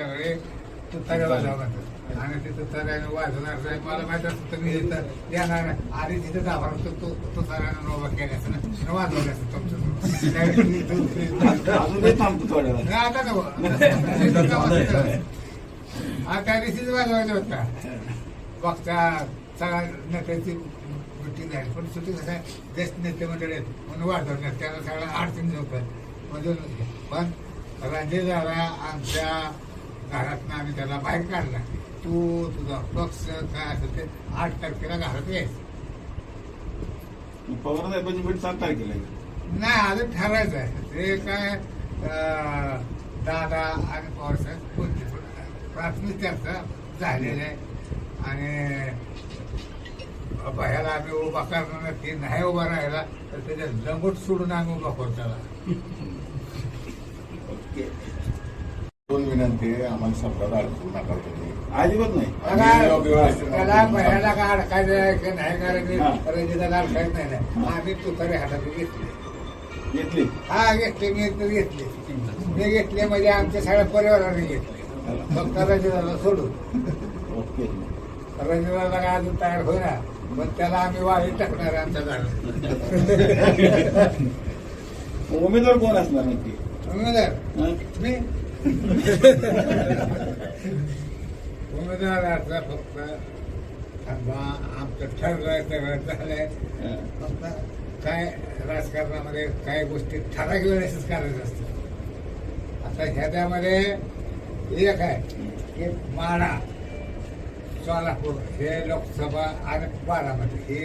आणि वाजवणार नाही. मला माहीत असतं तुम्ही इथं येणार. आधी तिथे जाणार तो तो नोबा केल्याचं ना वाजवलं असतं तुमचं. आता नको हा त्या दिवशीच वाजवायचं होता. बघता सगळ्या नेत्याची मिटिंग झाली पण सुट्टी कसं ज्येष्ठ नेते मंडळी आहेत म्हणून वाजवण्यात त्याला सगळ्या अडचणी होतात म्हणजे पण रणजित दादा आमच्या घरातनं आम्ही त्याला बाहेर काढला तू तुझा पक्ष काय असेल ते आठ तारखेला घरात यायचं पवार साहेबांची भेट सात तारखेला. नाही अजून ठरायचं आहे ते काय दादा आणि पवारसाहेब बोलते पण प्राथमिक चर्चा झालेली आहे आणि भयाला आम्ही उभा करणार नाही. ते नाही उभा राहिला तर त्याच्या लंगोट सोडून आम्ही उभा करू त्याला ओके. दोन विनंती आहे आम्हाला शब्दात अडकू नका तुम्ही अजिबात नाही. त्याला भयाला काय अडकायचं आहे की नाही. कारण रंजिताला अडकायचं नाही ना आम्ही तुतारी हातात घेतली. घेतली? हा घेतली मी तर घेतली. मी घेतले म्हणजे आमच्या सगळ्या परिवाराने घेतले. फक्त रंजिताला सोडून. ओके. रंजिताला काय अजून तयार होईना पण त्याला आम्ही वाळी टाकणार आहे आमच्या झाडात उमेदवार कोण असणार नक्की? उमेदवार? मी? उमेदवार असला फक्त आमचं ठरलंय सगळं झालंय. फक्त काय राजकारणामध्ये काही गोष्टी ठराविक वेळेसच करायचं असतं आता ह्याच्यामध्ये एक आहे एक माडा सोलापूर हे लोकसभा आणि बारामती हे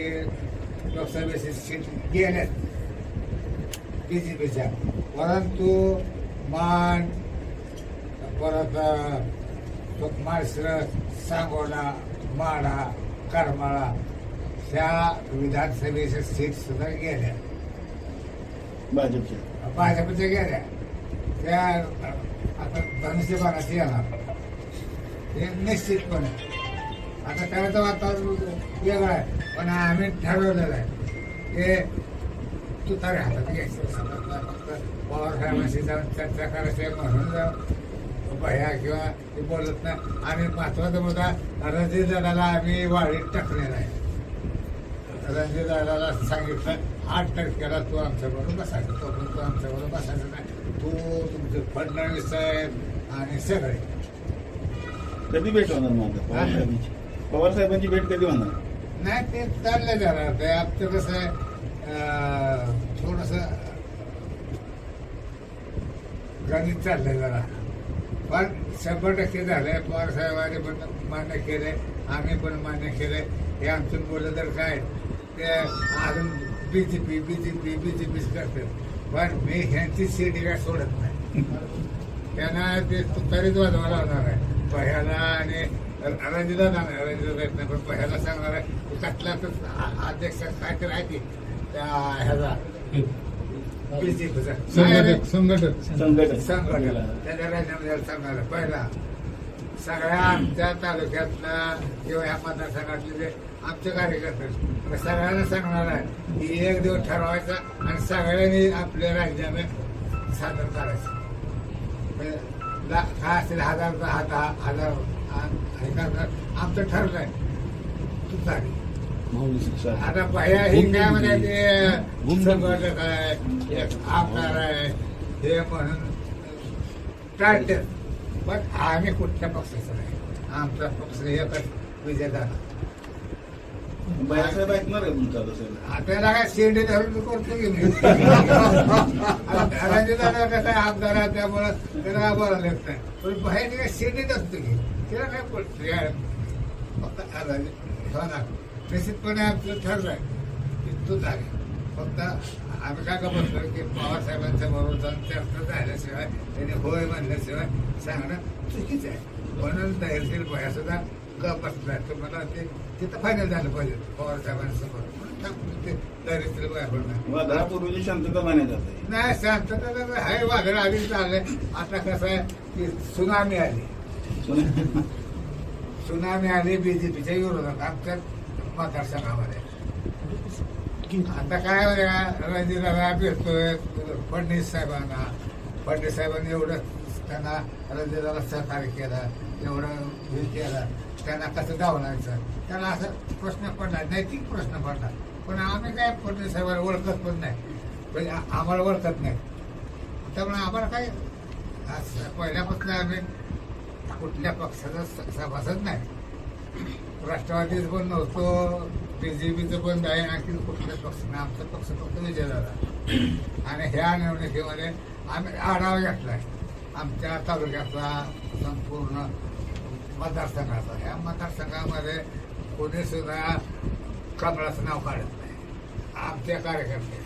लोकसभेची सीट गेल्यात बीजेपीच्या परंतु मान परत माळसरस सांगोला माडा करमाळा ह्या विधानसभेच्या सीट सुद्धा गेल्या. भाजपच्या भाजपच्या गेल्या. त्या आता धनुष्यबाणाची येणार. हे निश्चितपणे. आता त्याचं वातावरण वेगळं आहे पण आम्ही ठरवलेलं आहे. हे तुतारे हातात घ्यायचं. फक्त पवार साहेबांशी जाऊन चर्चा करायची म्हणून भया किंवा ते बोलत नाही. आणि महत्त्वाचा मुद्दा रणजित दादाला आम्ही वाढीत टाकलेला आहे. रणजित दादाला सांगितलं आठ तारखेला तू आमच्या बरोबर बसायचं. तो पण तू आमच्या बरोबर बसायचं नाही. तू तुमचे फडणवीस साहेब आणि सगळे. कधी भेट होणार साहेबांची? पवार साहेबांची भेट कधी होणार? नाही ते चाललं जाणार. ते आमचं कसं आहे थोडस गणित चाललंय जरा. पण शंभर टक्के झालंय पवार साहेबांनी पण मान्य केले. आम्ही पण मान्य केले. हे आमचं बोललं तर काय ते अजून बीजेपी बीजेपी बीजेपीच करतात पण मी ह्यांची सीट काय सोडत नाही. त्यांना ते तरीच वाजवा लावणार आहे. पहिला आणि रणजीला जाणार रणजिता जात नाही पण पहिला सांगणार आहे. कसला तर अध्यक्ष काय तर आहे की त्या ह्याचा संघटक संघटक. त्याच्या राज्यामध्ये सांगणार आहे पहिला सगळ्या आमच्या तालुक्यातला किंवा ह्या मतदारसंघातले जे आमचे कार्यकर्ते सगळ्यांना सांगणार आहे की एक दिवस ठरवायचा आणि सगळ्यांनी आपल्या राज्याने सादर करायचं. म्हणजे काय असेल हजार हजार हे करणार आमचं ठरलंय. तुतारी आता भैया ही काय म्हणजे ते संघटक आहे एक आमदार आहे हे म्हणून टाळते पण आम्ही कुठल्या पक्षाचं नाही. आमचा पक्ष एकच विजय झाला बाळासाहेब ऐकणार आहे तुमचा तसं. आपल्याला काय शेंडे धरून करतो की मी राजदादा कसं आहे आमदार आहे त्यामुळं त्याला बोलायला येत नाही. पण बाहेर काय शेंडे असतो की. तिला काय पडतो फक्त हो निश्चितपणे आमचं ठरलंय की तू झाले फक्त आम्ही काय का बसलो की पवार साहेबांच्या बरोबर जाऊन चर्चा झाल्याशिवाय त्यांनी होय म्हणल्याशिवाय सांगणं चुकीचं आहे. म्हणून धैर्यशील भया सुद्धा ग बसलाय तर मला ते तिथं फायनल झालं पाहिजे पवार साहेबांसमोर म्हणून थांबलो ते धैर्यशील भया पडणार वादळापूर्वीची शांतता मानण्यात जाते नाही शांतता आहे वादळ आधी चाललंय. आता कसं आहे की सुनामी आली. सुनामी आली बीजेपीच्या विरोधात. आमच्या मतदारसंघामध्ये आता काय रणजिताला भेटतोय फडणवीस साहेबांना. फडणवीस साहेबांनी एवढं त्यांना रजेला सहकार्य केलं एवढं हे केलं त्यांना कसं धावण्याचं त्याला असं प्रश्न पडला नैतिक प्रश्न पडला. पण आम्ही काय फडणवीस साहेबांना ओळखत पण नाही. म्हणजे आम्हाला ओळखत नाही. त्यामुळे आम्हाला काय असं पहिल्यापासून आम्ही कुठल्या पक्षाचा सभासद नाही. राष्ट्रवादीच पण नव्हतो बीजेपीचं पण आहे आणखी कुठल्याच पक्ष नाही. आमचा पक्ष फक्त विजय झाला. आणि ह्या निवडणुकीमध्ये आम्ही आढावा घेतला आमच्या तालुक्यातला संपूर्ण मतदारसंघाचा. ह्या मतदारसंघामध्ये कोणी सुद्धा कमळाचं नाव काढत नाही. आमच्या कार्यकर्ते.